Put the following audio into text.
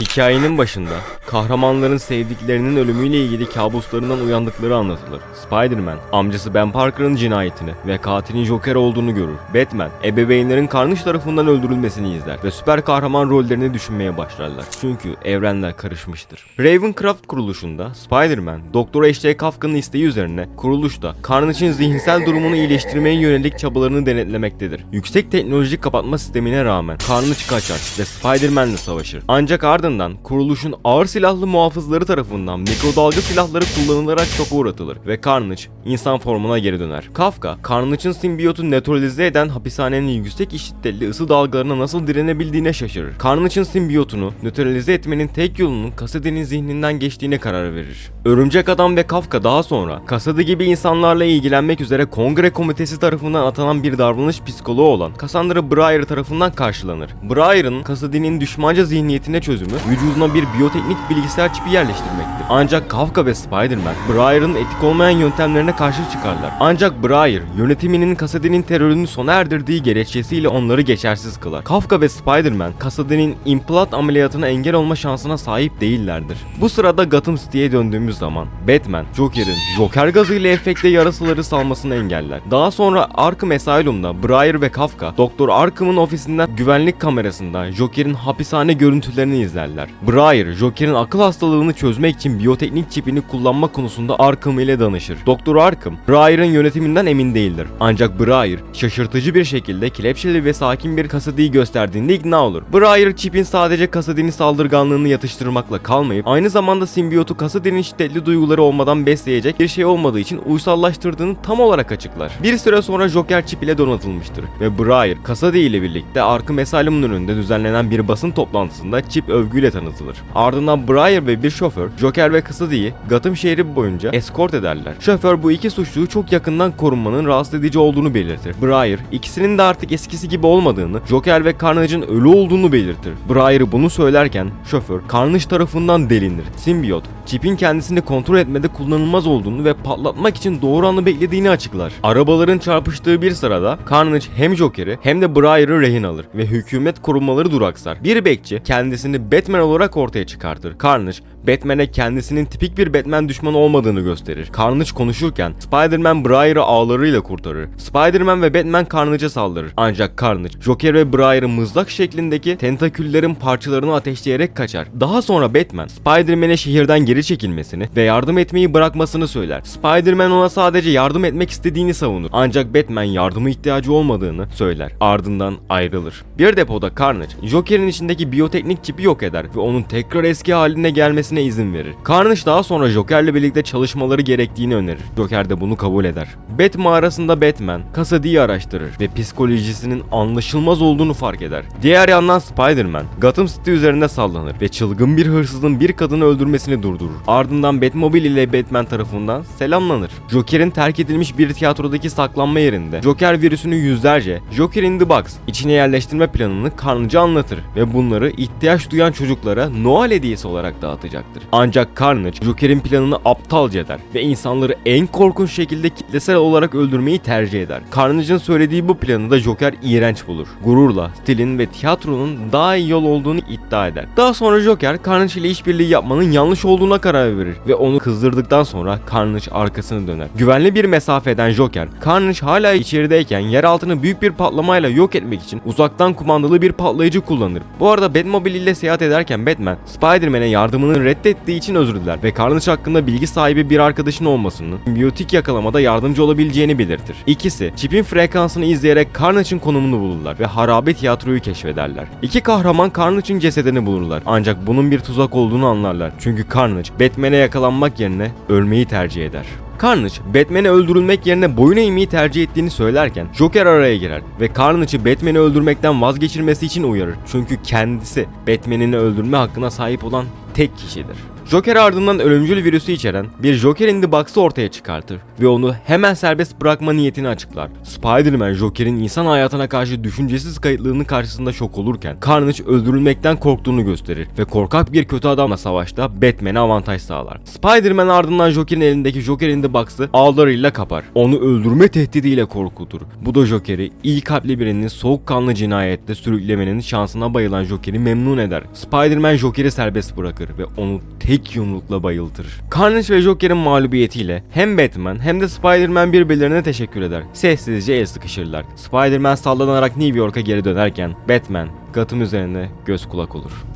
Hikayenin başında kahramanların sevdiklerinin ölümüyle ilgili kabuslarından uyandıkları anlatılır. Spider-Man amcası Ben Parker'ın cinayetini ve katilin Joker olduğunu görür. Batman ebeveynlerin karnış tarafından öldürülmesini izler ve süper kahraman rollerini düşünmeye başlarlar. Çünkü evrenler karışmıştır. Ravencroft kuruluşunda Spider-Man, Doktor H.J. Kafka'nın isteği üzerine kuruluşta Carnage'ın zihinsel durumunu iyileştirmeye yönelik çabalarını denetlemektedir. Yüksek teknolojik kapatma sistemine rağmen Carnage kaçar ve Spider-Man'le savaşır. Ancak ardından kuruluşun ağır silahlı muhafızları tarafından mikrodalga silahları kullanılarak şoka uğratılır ve Carnage insan formuna geri döner. Kafka, Carnage'ın simbiyotu nötralize eden hapishanenin yüksek şiddetli ısı dalgalarına nasıl direnebildiğine şaşırır. Carnage'ın simbiyotunu nötralize etmenin tek yolunun Cassidy'nin zihninden geçtiğine karar verir. Örümcek Adam ve Kafka daha sonra Cassidy gibi insanlarla ilgilenmek üzere kongre komitesi tarafından atanan bir davranış psikoloğu olan Cassandra Breyer tarafından karşılanır. Breyer'ın Cassidy'nin düşmanca zihniyetine çözümü vücuduna bir biyoteknik bilgisayar çipi yerleştirmektir. Ancak Kafka ve Spider-Man Breyer'ın etik olmayan yöntemlerine karşı çıkarlar. Ancak Breyer yönetiminin Cassidy'nin terörünü sona erdirdiği gerekçesiyle onları geçersiz kılar. Kafka ve Spider-Man Cassidy'nin implant ameliyatına engel olma şansına sahip değillerdir. Bu sırada Gotham City'ye döndüğümüz zaman Batman, Joker'in Joker gazıyla efekte yarasaları salmasını engeller. Daha sonra Arkham Asylum'da Breyer ve Kafka Doktor Arkham'ın ofisinden güvenlik kamerasında Joker'in hapishane görüntülerini izlerler. Breyer, Joker'in akıl hastalığını çözmek için biyoteknik çipini kullanma konusunda Arkham ile danışır. Doktor Arkham, Breyer'ın yönetiminden emin değildir. Ancak Breyer, şaşırtıcı bir şekilde kelepçeli ve sakin bir Cassidy'yi gösterdiğinde ikna olur. Breyer, çipin sadece Cassidy'nin saldırganlığını yatıştırmakla kalmayıp, aynı zamanda simbiyotu Cassidy'nin şiddetli duyguları olmadan besleyecek bir şey olmadığı için uysallaştırdığını tam olarak açıklar. Bir süre sonra Joker çip ile donatılmıştır ve Breyer, Cassidy ile birlikte Arkham Asylum'un önünde düzenlenen bir basın toplantısında çip övgüyle tanıtılır. Ardından Breyer ve bir şoför, Joker ve Cassiddy'yi Gotham şehri boyunca eskort ederler. Şoför bu iki suçluyu çok yakından korunmanın rahatsız edici olduğunu belirtir. Breyer, ikisinin de artık eskisi gibi olmadığını, Joker ve Carnage'ın ölü olduğunu belirtir. Breyer bunu söylerken şoför Carnage tarafından delinir. Simbiyot, çipin kendisini kontrol etmede kullanılmaz olduğunu ve patlatmak için doğru anı beklediğini açıklar. Arabaların çarpıştığı bir sırada Carnage hem Joker'i hem de Breyer'ı rehin alır ve hükümet korumaları duraksar. Bir bekçi kendisini Batman olarak ortaya çıkartır. Carnage, Batman'e kendisinin tipik bir Batman düşmanı olmadığını gösterir. Carnage konuşurken Spider-Man Breyer'ı ağlarıyla kurtarır. Spider-Man ve Batman Carnage'a saldırır. Ancak Carnage, Joker ve Breyer'ı mızrak şeklindeki tentaküllerin parçalarını ateşleyerek kaçar. Daha sonra Batman, Spider-Man'e şehirden geri çekilmesini ve yardım etmeyi bırakmasını söyler. Spider-Man ona sadece yardım etmek istediğini savunur. Ancak Batman yardıma ihtiyacı olmadığını söyler. Ardından ayrılır. Bir depoda Carnage, Joker'in içindeki biyoteknik çipi yok eder ve onun tekrar eski haline gelmesine izin verir. Carnage daha sonra Joker'le birlikte çalışmaları gerektiğini önerir. Joker de bunu kabul eder. Bat mağarasında Batman, Cassidy'yi araştırır ve psikolojisinin anlaşılmaz olduğunu fark eder. Diğer yandan Spider-Man, Gotham City üzerinde sallanır ve çılgın bir hırsızın bir kadını öldürmesini durdurur. Ardından Batmobile ile Batman tarafından selamlanır. Joker'in terk edilmiş bir tiyatrodaki saklanma yerinde Joker virüsünü yüzlerce Joker in the Box içine yerleştirme planını Carnage'a anlatır ve bunları ihtiyaç duyan çocuklara Noel hediyesi olarak dağıtacaktır. Ancak Carnage Joker'in planını aptalca eder ve insanları en korkunç şekilde kitlesel olarak öldürmeyi tercih eder. Carnage'ın söylediği bu planı da Joker iğrenç bulur. Gururla stilin ve tiyatronun daha iyi yol olduğunu iddia eder. Daha sonra Joker Carnage ile işbirliği yapmanın yanlış olduğuna karar verir ve onu kızdırdıktan sonra Carnage arkasını döner. Güvenli bir mesafeden Joker, Carnage hala içerideyken yer altını büyük bir patlamayla yok etmek için uzaktan kumandalı bir patlayıcı kullanır. Bu arada Batmobile ile seyahat ederken Batman, Spider-Man'e yardımını reddettiği için özür diler ve Carnage hakkında bilgi sahibi bir arkadaşın olmasını, biyotik yakalamada yardımcı olabileceğini belirtir. İkisi, çipin frekansını izleyerek Carnage'ın konumunu bulurlar ve harabe tiyatroyu keşfederler. İki kahraman Carnage'ın cesedini bulurlar ancak bunun bir tuzak olduğunu anlarlar. Çünkü Carnage, Batman'e yakalanmak yerine ölmeyi tercih eder. Carnage, Batman'e öldürülmek yerine boyun eğmeyi tercih ettiğini söylerken Joker araya girer ve Carnage'ı Batman'i öldürmekten vazgeçirmesi için uyarır. Çünkü kendisi Batman'ini öldürme hakkına sahip olan tek kişidir. Joker ardından ölümcül virüsü içeren bir Joker in the Box'ı ortaya çıkartır ve onu hemen serbest bırakma niyetini açıklar. Spider-Man Joker'in insan hayatına karşı düşüncesiz kayıtlığının karşısında şok olurken Carnage öldürülmekten korktuğunu gösterir ve korkak bir kötü adamla savaşta Batman'e avantaj sağlar. Spider-Man ardından Joker'in elindeki Joker in the Box'ı ağlarıyla kapar. Onu öldürme tehdidiyle korkutur. Bu da Joker'i iyi kalpli birinin soğukkanlı cinayette sürüklemenin şansına bayılan Joker'i memnun eder. Spider-Man Joker'i serbest bırakır ve onu tek yumrukla bayıltır. Carnage ve Joker'in mağlubiyetiyle hem Batman hem de Spider-Man birbirlerine teşekkür eder. Sessizce el sıkışırlar. Spider-Man sallanarak New York'a geri dönerken Batman Gotham üzerine göz kulak olur.